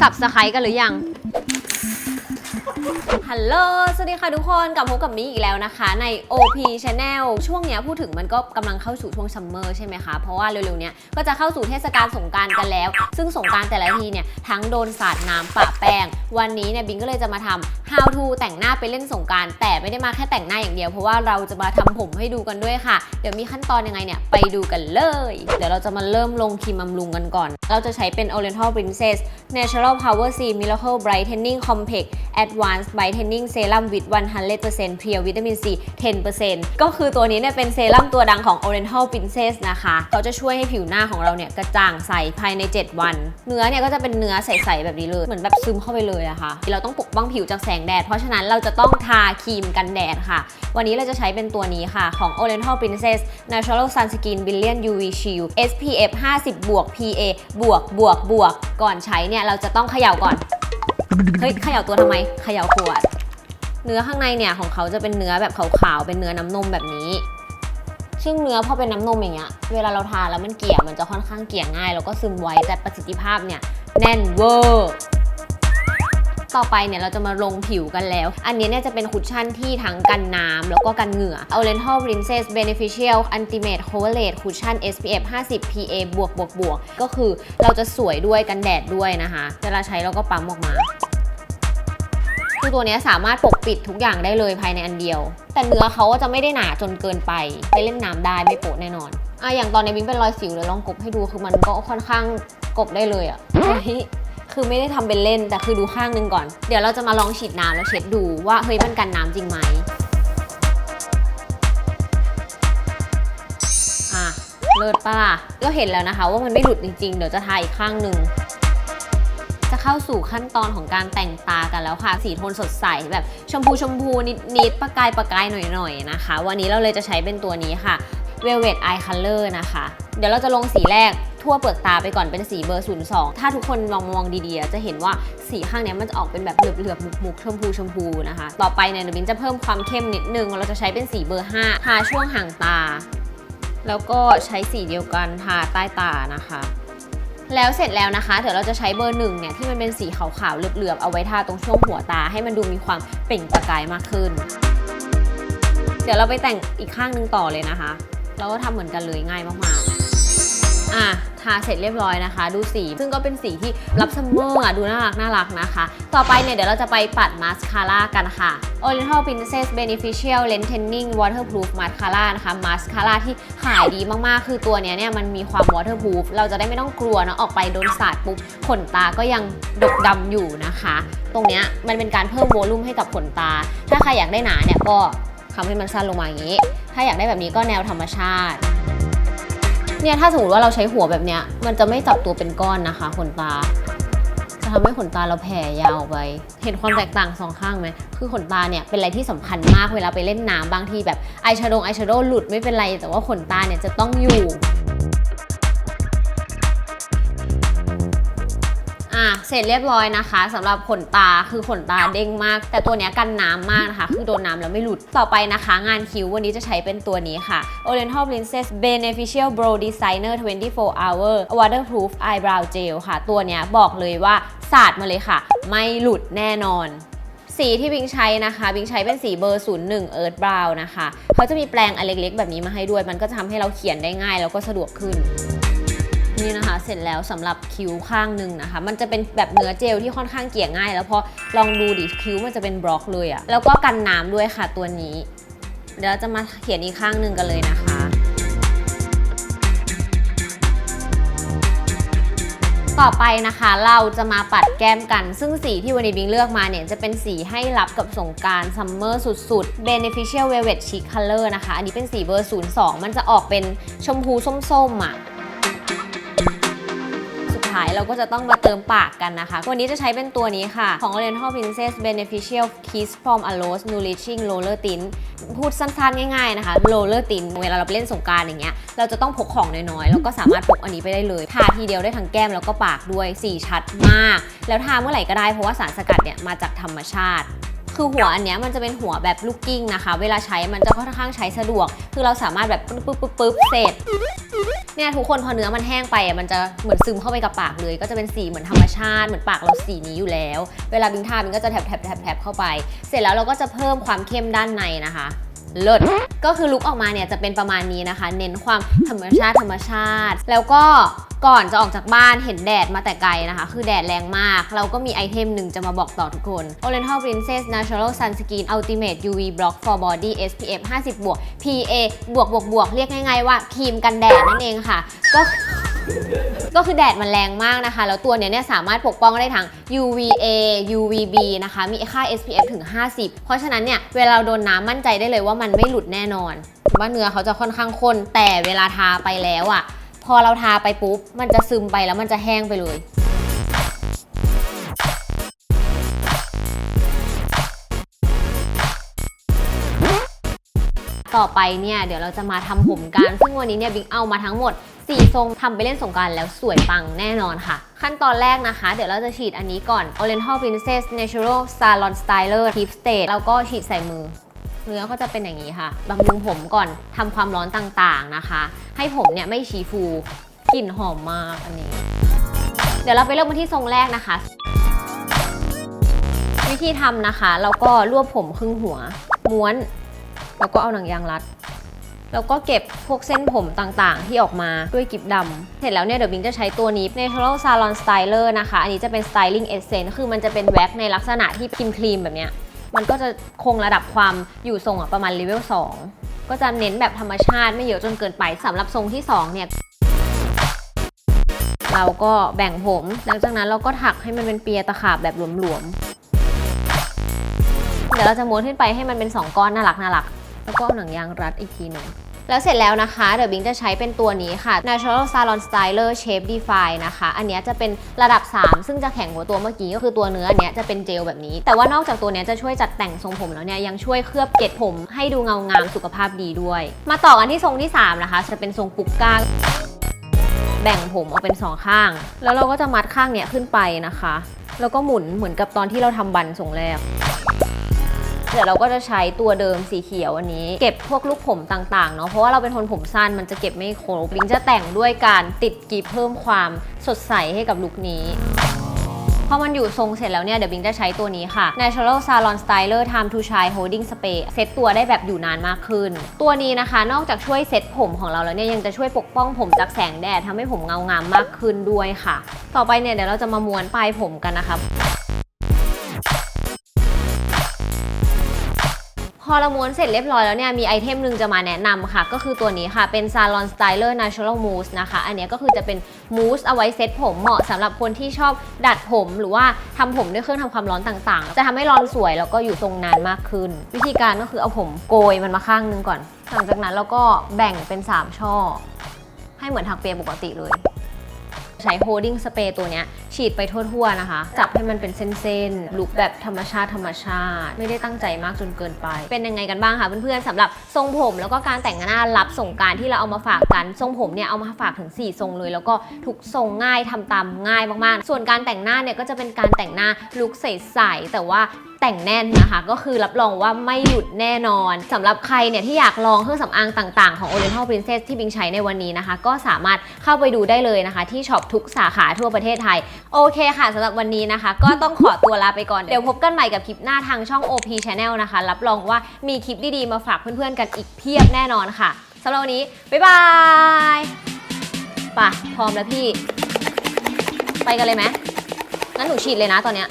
สับสไครกันหรือยัง ฮัลโหล สวัสดีค่ะทุกคนกลับพบกับมิอีกแล้วนะคะ ใน OP Channel ช่วงเนี้ยพูดถึงมันก็กำลังเข้าสู่ช่วงซัมเมอร์ใช่ไหมคะ เพราะว่าเร็วๆเนี้ยก็จะเข้าสู่เทศกาลสงกรารกันแล้ว ซึ่งสงกรารแต่ละทีเนี่ยทั้งโดนสาดน้ำปะแป้ง วันนี้เนี่ยบิงก็เลยจะมาทำ how to แต่งหน้าไปเล่นสงการ แต่ไม่ได้มาแค่แต่งหน้าอย่างเดียว เพราะว่าเราจะมาทำผมให้ดูกันด้วยค่ะ เดี๋ยวมีขั้นตอนยังไงเนี่ย ไปดูกันเลย เดี๋ยวเราจะมาเริ่มลงครีมบำรุงกันก่อน เราจะใช้เป็น Oriental Princess Natural Power C Miracle Brightening Compact Advanced Brightening Serum with 100% Pure Vitamin C 10%ก็คือตัวนี้เนี่ยเป็นเซรั่มตัวดังของ Oriental Princess นะคะเขาจะช่วยให้ผิวหน้าของเราเนี่ยกระจ่างใสภายใน 7 วัน เนื้อเนี่ยก็จะเป็นเนื้อใสๆแบบนี้เลย เหมือนแบบซึมเข้าไปเลยอะค่ะเราต้องปกป้องผิวจากแสงแดด เพราะฉะนั้นเราจะต้องทาครีมกันแดดค่ะ วันนี้เราจะใช้เป็นตัวนี้ค่ะ ของ Oriental Princess Natural Sunscreen Billion UV Shield SPF 50บวก PA บวกบวกบวกก่อนใช้เนี่ยเราจะต้องเขย่าก่อน เฮ้ยเขย่าตัวทำไมเขย่าขวด เนื้อข้างในเนี่ยของเขาจะเป็นเนื้อแบบขาวๆ เป็นเนื้อน้ำนมแบบนี้ซึ่งเนื้อพอเป็นน้ำนมอย่างเงี้ย เวลาเราทานแล้วมันเกลี่ยมันจะค่อนข้างเกลี่ยง่าย แล้วก็ซึมไวแต่ประสิทธิภาพเนี่ย แน่นเวอร์ ต่อไปเนี่ยเราจะมาลงผิวกันแล้ว อันนี้เนี่ยจะเป็นคุชชั่นที่ทั้งกันน้ำแล้วก็กันเหงื่อ Oriental Princess Beneficial Ultimate Coverage Cushion SPF 50 PA บวกบวกบวกก็คือเราจะสวยด้วยกันแดดด้วยนะคะเวลาใช้เราก็ปั๊มออกมาคือตัวนี้สามารถปกปิดทุกอย่างได้เลยภายในอันเดียว แต่เนื้อเขาก็จะไม่ได้หนาจนเกินไป ไปเล่นน้ำได้ไม่โปะแน่นอนอะอย่างตอนนี้บิงเป็นรอยสิวเลยลองกบให้ดูคือมันก็ค่อนข้างกบได้เลยอะ่ะ คือไม่ได้ทำเป็นเล่น แต่คือดูข้างนึงก่อน เดี๋ยวเราจะมาลองฉีดน้ำแล้วเช็ดดูว่าเฮ้ยมันกันน้ำจริงไหมอะเลิศปะล่ะก็เห็นแล้วนะคะ ว่ามันไม่หลุดจริงๆ เดี๋ยวจะทาอีกข้างหนึ่งจะเข้าสู่ขั้นตอนของการแต่งตากันแล้วค่ะ สีโทนสดใสแบบชมพูชมพูนิดๆประกายประกายหน่อยๆนะคะ วันนี้เราเลยจะใช้เป็นตัวนี้ค่ะ Velvet Eye Color นะคะ เดี๋ยวเราจะลงสีแรก ทั่วเปลือกตาไปก่อนเป็นสีเบอร์ 02 ถ้าทุกคนมองมองดีๆ จะเห็นว่าสีข้างนี้มันจะออกเป็นแบบเหลือบๆมุกๆชมพูชมพูนะคะ ต่อไปเนี่ยเดวินจะเพิ่มความเข้มนิดนึง เราจะใช้เป็นสีเบอร์ 5 ทาช่วงห่างตา แล้วก็ใช้สีเดียวกันทาใต้ตานะคะแล้วเสร็จแล้วนะคะเดี๋ยวเราจะใช้เบอร์หนึ่งเนี่ยที่มันเป็นสีขาวๆเหลือบๆเอาไว้ทาตรงช่วงหัวตาให้มันดูมีความเปล่งประกายมากขึ้น เดี๋ยวเราไปแต่งอีกข้างหนึงต่อเลยนะคะ เราก็ทำเหมือนกันเลยง่ายมากๆ อะ ทาเสร็จเรียบร้อยนะคะ ดูสี ซึ่งก็เป็นสีที่รับซัมเมอร์อะดูน่ารักน่ารักนะคะ ต่อไปเนี่ยเดี๋ยวเราจะไปปัดมาสคาร่ากันค่ะ Oriental Princess Beneficial Lengthening Waterproof Mascara นะคะ มาสคาร่าที่ขายดีมาก ๆ คือตัวเนี้ยเนี่ยมันมีความ waterproof เราจะได้ไม่ต้องกลัวเนะออกไปโดนสาดปุ๊บขนตาก็ยังดกดำอยู่นะคะ ตรงเนี้ยมันเป็นการเพิ่มโวลูมให้กับขนตา ถ้าใครอยากได้หนาเนี่ยก็ทำให้มันสั้นลงมาอย่างนี้ ถ้าอยากได้แบบนี้ก็แนวธรรมชาติ เนี่ยถ้าสมมติว่าเราใช้หัวแบบเนี้ย มันจะไม่จับตัวเป็นก้อนนะคะขนตา จะทำให้ขนตาเราแผ่ยาวไป เห็นความแตกต่างสองข้างไหม คือขนตาเนี่ยเป็นอะไรที่สำคัญมากเวลาไปเล่นน้ำบางทีแบบอายแชโดว์อายแชโดว์หลุดไม่เป็นไร แต่ว่าขนตาเนี่ยจะต้องอยู่ อะเสร็จเรียบร้อยนะคะสำหรับขนตาคือขนตาเด้งมาก แต่ตัวนี้กันน้ำมากนะคะ คือโดนน้ำแล้วไม่หลุดต่อไปนะคะ งานคิ้ววันนี้จะใช้เป็นตัวนี้ค่ะ Oriental Princess Beneficial Brow Designer 24 Hour Waterproof Eyebrow Gel ค่ะ ตัวนี้บอกเลยว่าสาดมาเลยค่ะ ไม่หลุดแน่นอนสีที่บิงใช้นะคะบิงใช้เป็นสีเบอร์ 01 Earth Brown นะคะ เขาจะมีแปรงอันเล็กๆ แบบนี้มาให้ด้วย มันก็จะทำให้เราเขียนได้ง่ายแล้วก็สะดวกขึ้น นี่นะคะเสร็จแล้วสำหรับคิ้วข้างหนึ่งนะคะ มันจะเป็นแบบเนื้อเจลที่ค่อนข้างเกี่ยง่าย แล้วพอลองดูดิคิ้วมันจะเป็นบล็อกเลยอะแล้วก็กันน้ำด้วยค่ะตัวนี้ เดี๋ยวเราจะมาเขียนอีกข้างหนึ่งกันเลยนะคะต่อไปนะคะเราจะมาปัดแก้มกัน ซึ่งสีที่วันนี้บิงเลือกมาเนี่ย จะเป็นสีให้รับกับสงการซัมเมอร์สุดๆ Beneficial Velvet Chic Color นะคะ อันนี้เป็นสีเบอร์ 02 มันจะออกเป็นชมพูส้มๆอะสุด ท้ายเราก็จะต้องมาเติมปากกันนะคะ วันนี้จะใช้เป็นตัวนี้ค่ะ ของ Oriental Princess Beneficial Kiss from a Rose Nourishing Roller Tint พูดสั้นๆ ง่ายๆ นะคะ Roller Tint เวลาเราไปเล่นสงการอย่างเงี้ย เราจะต้องพกของน้อยๆ แล้วก็สามารถพกอันนี้ไปได้เลย ทาทีเดียวได้ทั้งแก้มแล้วก็ปากด้วย สีชัดมาก แล้วทาเมื่อไหร่ก็ได้เพราะว่าสารสกัดเนี่ยมาจากธรรมชาติ คือหัวอันเนี้ยมันจะเป็นหัวแบบลูกกิ้งนะคะ เวลาใช้มันจะค่อนข้างใช้สะดวก คือเราสามารถแบบปึ๊บปึ๊บปึ๊บปึ๊บเสร็จเนี่ยทุกคนพอเนื้อมันแห้งไปอะมันจะเหมือนซึมเข้าไปกับปากเลย ก็จะเป็นสีเหมือนธรรมชาติ เหมือนปากเราสีนี้อยู่แล้ว เวลาบิงทาบิงก็จะแถบแถบแถบแถบเข้าไป เสร็จแล้วเราก็จะเพิ่มความเข้มด้านในนะคะเลิศก็คือลุกออกมาเนี่ยจะเป็นประมาณนี้นะคะ เน้นความธรรมชาติธรรมชาติ แล้วก็ ก่อนจะออกจากบ้านเห็นแดดมาแต่ไกลนะคะ คือแดดแรงมาก เราก็มีไอเทมหนึ่งจะมาบอกต่อทุกคน Oriental Princess Natural Sunscreen Ultimate UV Block for Body SPF 50บวก PA บวกบวกบวกเรียกง่ายๆว่าครีมกันแดดนั่นเองค่ะ ก็ก็คือแดดมันแรงมากนะคะ แล้วตัวเนี้ยเนี่ยสามารถปกป้องได้ทั้ง UVA UVB นะคะ มีค่า SPF ถึง 50 เพราะฉะนั้นเนี่ย เวลาเราโดนน้ำมั่นใจได้เลยว่ามันไม่หลุดแน่นอน ว่าเนื้อเขาจะค่อนข้างข้น แต่เวลาทาไปแล้วอะ่ะ พอเราทาไปปุ๊บ มันจะซึมไปแล้วมันจะแห้งไปเลย ต่อไปเนี่ย เดี๋ยวเราจะมาทำผมกัน ซึ่งวันนี้เนี่ยบิ๊กเอามาทั้งหมด 4 ทรงทำไปเล่นสงการแล้วสวยปังแน่นอนค่ะ ขั้นตอนแรกนะคะ เดี๋ยวเราจะฉีดอันนี้ก่อน Oriental Princess Natural Salon Styler Tip State แล้วก็ฉีดใส่มือ เนื้อก็จะเป็นอย่างนี้ค่ะบำรุงผมก่อนทำความร้อนต่างๆนะคะ ให้ผมเนี่ยไม่ชี้ฟูกลิ่นหอมมากอันนี้ เดี๋ยวเราไปเริ่มกันที่ทรงแรกนะคะ วิธีทำนะคะเราก็รวบผมครึ่งหัว ม้วน แล้วก็เอาหนังยางรัดแล้วก็เก็บพวกเส้นผมต่างๆ ที่ออกมาด้วยกิบดำ เสร็จแล้วเนี่ยเดี๋ยวบิงจะใช้ตัวนี้ Natural Salon Styler นะคะ อันนี้จะเป็น Styling Essence คือมันจะเป็นแว็กในลักษณะที่ครีมครีมๆแบบเนี้ย มันก็จะคงระดับความอยู่ทรงอะประมาณเลเวล2ก็จะเน้นแบบธรรมชาติไม่เยอะจนเกินไปสำหรับทรงที่2เนี่ยเราก็แบ่งผม หลังจากนั้นเราก็ถักให้มันเป็นเปียตะขาบแบบหลวมๆ เดี๋ยวเราจะม้วนขึ้นไปให้มันเป็น 2 ก้อนน่ารักน่ารัก แล้วก็หนังยางรัดอีกทีหนึ่ง แล้วเสร็จแล้วนะคะเดี๋ยวบิงจะใช้เป็นตัวนี้ค่ะ Natural Salon Styler Shape Define นะคะ อันนี้จะเป็นระดับ 3 ซึ่งจะแข็งกว่าตัวเมื่อกี้ก็คือตัวเนื้ออันนี้จะเป็นเจลแบบนี้ แต่ว่านอกจากตัวนี้จะช่วยจัดแต่งทรงผมแล้วเนี่ยยังช่วยเคลือบเกล็ดผมให้ดูเงางามสุขภาพดีด้วย มาต่อกันที่ทรงที่ 3 นะคะ จะเป็นทรงปุกก้าแบ่งผมออกเป็นสองข้าง แล้วเราก็จะมัดข้างเนี้ยขึ้นไปนะคะ แล้วก็หมุนเหมือนกับตอนที่เราทำบันทรงแรก เดี๋ยวเราก็จะใช้ตัวเดิมสีเขียวอันนี้ เก็บพวกลูกผมต่างๆเนาะเพราะว่าเราเป็นคนผมสั้นมันจะเก็บไม่ครบลิงจะแต่งด้วยการติดกีบเพิ่มความสดใสให้กับลุคนี้พอมันอยู่ทรงเสร็จแล้วเนี่ย เดี๋ยวบิงจะใช้ตัวนี้ค่ะ Natural Salon Styler Time to Shine Holding Spray เซตตัวได้แบบอยู่นานมากขึ้น ตัวนี้นะคะ นอกจากช่วยเซตผมของเราแล้วเนี่ย ยังจะช่วยปกป้องผมจากแสงแดดทำให้ผมเงางามมากขึ้นด้วยค่ะ ต่อไปเนี่ย เดี๋ยวเราจะมาม้วนปลายผมกันนะคะ พอเราม้วนเสร็จเรียบร้อยแล้วเนี่ยมีไอเทมหนึ่งจะมาแนะนำค่ะ ก็คือตัวนี้ค่ะเป็น Salon Styler Natural Mousse นะคะ อันนี้ก็คือจะเป็นมูสเอาไว้เซ็ตผมเหมาะสำหรับคนที่ชอบดัดผมหรือว่าทำผมด้วยเครื่องทำความร้อนต่างๆ จะทำให้ร้อนสวยแล้วก็อยู่ทรงนานมากขึ้น วิธีการก็คือเอาผมโกยมันมาข้างนึงก่อน หลังจากนั้นเราก็แบ่งเป็น 3 ช่อ ให้เหมือนถักเปียปกติเลย ใช้ holding spray ตัวเนี้ยฉีดไปทั่วๆนะคะ จับให้มันเป็นเส้นๆลุกแบบธรรมชาติธรรมชาติ ไม่ได้ตั้งใจมากจนเกินไป เป็นยังไงกันบ้างคะเพื่อนๆสำหรับทรงผมแล้วก็การแต่งหน้ารับส่งการที่เราเอามาฝากกันทรงผมเนี่ยเอามาฝากถึง 4 ทรงเลย แล้วก็ทุกทรงง่ายทำตามง่ายมากๆ ส่วนการแต่งหน้าเนี่ยก็จะเป็นการแต่งหน้าลุคใสๆแต่ว่า แต่งแน่นนะคะ ก็คือรับรองว่าไม่หยุดแน่นอนสำหรับใครเนี่ยที่อยากลองเครื่องสำอางต่างๆของ Oriental Princess ที่บิงใช้ในวันนี้นะคะ ก็สามารถเข้าไปดูได้เลยนะคะ ที่ช็อปทุกสาขาทั่วประเทศไทย โอเคค่ะสำหรับวันนี้นะคะ ก็ต้องขอตัวลาไปก่อน เดี๋ยวพบกันใหม่กับคลิปหน้าทางช่อง OP Channel นะคะ รับรองว่ามีคลิปดีๆมาฝากเพื่อนๆกันอีกเพียบแน่นอนค่ะสำหรับวันนี้บ๊ายบายป่ะพร้อมแล้วพี่ ไปกันเลยไหมงั้นหนูฉีดเลยนะตอนเนี้ย